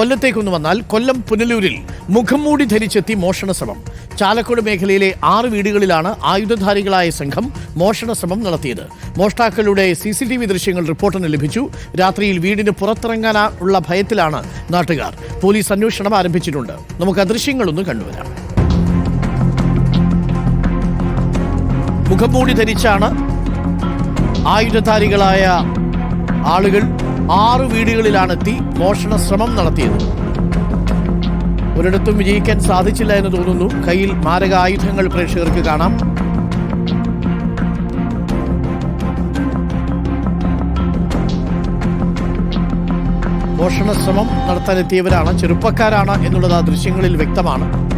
കൊല്ലത്തേക്കൊന്ന് വന്നാൽ കൊല്ലം പുനലൂരിൽ മുഖംമൂടി ധരിച്ചെത്തി മോഷണ ശ്രമം ചാലക്കുടി മേഖലയിലെ ആറ് വീടുകളിലാണ് ആയുധധാരികളായ സംഘം മോഷണ ശ്രമം നടത്തിയത്. മോഷ്ടാക്കളുടെ സി സി ടി വി ദൃശ്യങ്ങൾ റിപ്പോർട്ടിന് ലഭിച്ചു. രാത്രിയിൽ വീടിന് പുറത്തിറങ്ങാനുള്ള ഭയത്തിലാണ് നാട്ടുകാർ. പോലീസ് അന്വേഷണം ആരംഭിച്ചിട്ടുണ്ട്. നമുക്ക് ആ ദൃശ്യങ്ങളൊന്ന് കണ്ടുവരാം. മുഖംമൂടി ധരിച്ചാണ് ആയുധധാരികളായ ആളുകൾ ആറ് വീടുകളിലാണ് എത്തി മോഷണ ശ്രമം നടത്തിയത്. ഒരിടത്തും വിജയിക്കാൻ സാധിച്ചില്ല എന്ന് തോന്നുന്നു. കയ്യിൽ മാരക ആയുധങ്ങൾ പ്രേക്ഷകർക്ക് കാണാം. മോഷണ ശ്രമം നടത്താനെത്തിയവരാണ് ചെറുപ്പക്കാരാണ് എന്നുള്ളത് ആ ദൃശ്യങ്ങളിൽ വ്യക്തമാണ്.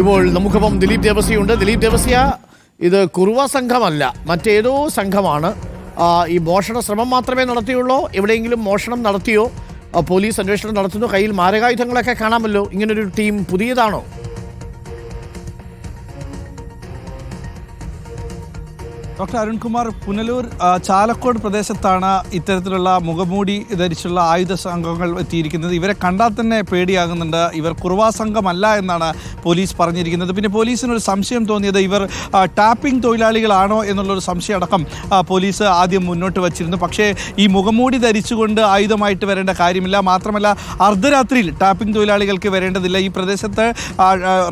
ഇപ്പോൾ നമുക്കിപ്പം ദിലീപ് ദേവസ്യയുണ്ട്. ദിലീപ് ദേവസ്യ ഇത് കുറുവ സംഘമല്ല. മറ്റേതോ സംഘമാണ്. ഈ മോഷണ ശ്രമം മാത്രമേ നടത്തിയുള്ളൂ. എവിടെയെങ്കിലും മോഷണം നടത്തിയോ? പോലീസ് അന്വേഷണം നടത്തുന്നു. കയ്യിൽ മാരകായുധങ്ങളൊക്കെ കാണാമല്ലോ. ഇങ്ങനൊരു ടീം പുതിയതാണോ? ഡോക്ടർ അരുൺകുമാർ പുനലൂർ ചാലക്കോട് പ്രദേശത്താണ് ഇത്തരത്തിലുള്ള മുഖമൂടി ധരിച്ചുള്ള ആയുധ സംഘങ്ങൾ എത്തിയിരിക്കുന്നത്. ഇവരെ കണ്ടാൽ തന്നെ പേടിയാകുന്നുണ്ട്. ഇവർ കുറുവാ സംഘമല്ല എന്നാണ് പോലീസ് പറഞ്ഞിരിക്കുന്നത്. പിന്നെ പോലീസിനൊരു സംശയം തോന്നിയത് ഇവർ ടാപ്പിംഗ് തൊഴിലാളികളാണോ എന്നുള്ളൊരു സംശയം അടക്കം പോലീസ് ആദ്യം മുന്നോട്ട് വച്ചിരുന്നു. പക്ഷേ ഈ മുഖമൂടി ധരിച്ചുകൊണ്ട് ആയുധമായിട്ട് വരേണ്ട കാര്യമില്ല. മാത്രമല്ല അർദ്ധരാത്രിയിൽ ടാപ്പിംഗ് തൊഴിലാളികൾക്ക് വരേണ്ടതില്ല. ഈ പ്രദേശത്ത്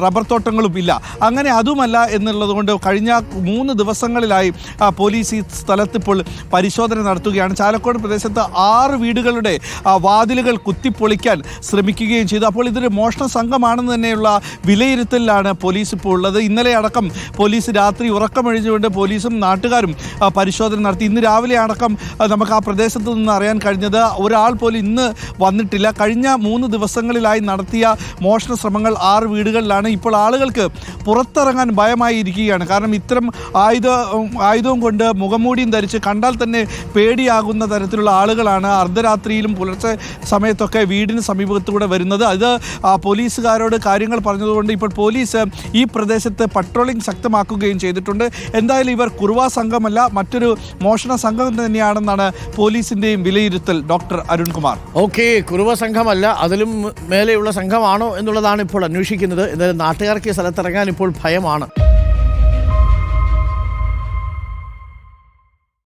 റബ്ബർ തോട്ടങ്ങളും ഇല്ല. അങ്ങനെ അതുമല്ല എന്നുള്ളത് കൊണ്ട് കഴിഞ്ഞ മൂന്ന് ദിവസങ്ങളിലായി പോലീസ് ഈ സ്ഥലത്ത് ഇപ്പോൾ പരിശോധന നടത്തുകയാണ്. ചാലക്കോട് പ്രദേശത്ത് ആറ് വീടുകളുടെ വാതിലുകൾ കുത്തിപ്പൊളിക്കാൻ ശ്രമിക്കുകയും ചെയ്തു. അപ്പോൾ ഇതൊരു മോഷണ സംഘമാണെന്ന് തന്നെയുള്ള വിലയിരുത്തലിലാണ് പോലീസ് ഇപ്പോൾ ഉള്ളത്. ഇന്നലെ അടക്കം പോലീസ് രാത്രി ഉറക്കമൊഴിഞ്ഞുകൊണ്ട് പോലീസും നാട്ടുകാരും പരിശോധന നടത്തി. ഇന്ന് രാവിലെ അടക്കം നമുക്ക് ആ പ്രദേശത്ത് നിന്ന് അറിയാൻ കഴിഞ്ഞത് ഒരാൾ പോലും ഇന്ന് വന്നിട്ടില്ല. കഴിഞ്ഞ മൂന്ന് ദിവസങ്ങളിലായി നടത്തിയ മോഷണ ശ്രമങ്ങൾ ആറ് വീടുകളിലാണ്. ഇപ്പോൾ ആളുകൾക്ക് പുറത്തിറങ്ങാൻ ഭയമായി ഇരിക്കുകയാണ് കാരണം ഇത്തരം ആയുധ ആയുധവും കൊണ്ട് മുഖംമൂടിയും ധരിച്ച് കണ്ടാൽ തന്നെ പേടിയാകുന്ന തരത്തിലുള്ള ആളുകളാണ് അർദ്ധരാത്രിയിലും പുലർച്ചെ സമയത്തൊക്കെ വീടിന് സമീപത്തൂടെ വരുന്നത്. അത് പോലീസുകാരോട് കാര്യങ്ങൾ പറഞ്ഞതുകൊണ്ട് ഇപ്പോൾ പോലീസ് ഈ പ്രദേശത്ത് പട്രോളിംഗ് ശക്തമാക്കുകയും ചെയ്തിട്ടുണ്ട്. എന്തായാലും ഇവർ കുറുവാ സംഘമല്ല മറ്റൊരു മോഷണ സംഘം തന്നെയാണെന്നാണ് പോലീസിന്റെയും വിലയിരുത്തൽ. ഡോക്ടർ അരുൺകുമാർ. ഓക്കെ കുറുവ സംഘമല്ല അതിലും മേലെയുള്ള സംഘമാണോ എന്നുള്ളതാണ് ഇപ്പോൾ അന്വേഷിക്കുന്നത്. എന്തായാലും നാട്ടുകാർക്ക് സ്ഥലത്തിറങ്ങാൻ ഇപ്പോൾ ഭയമാണ്.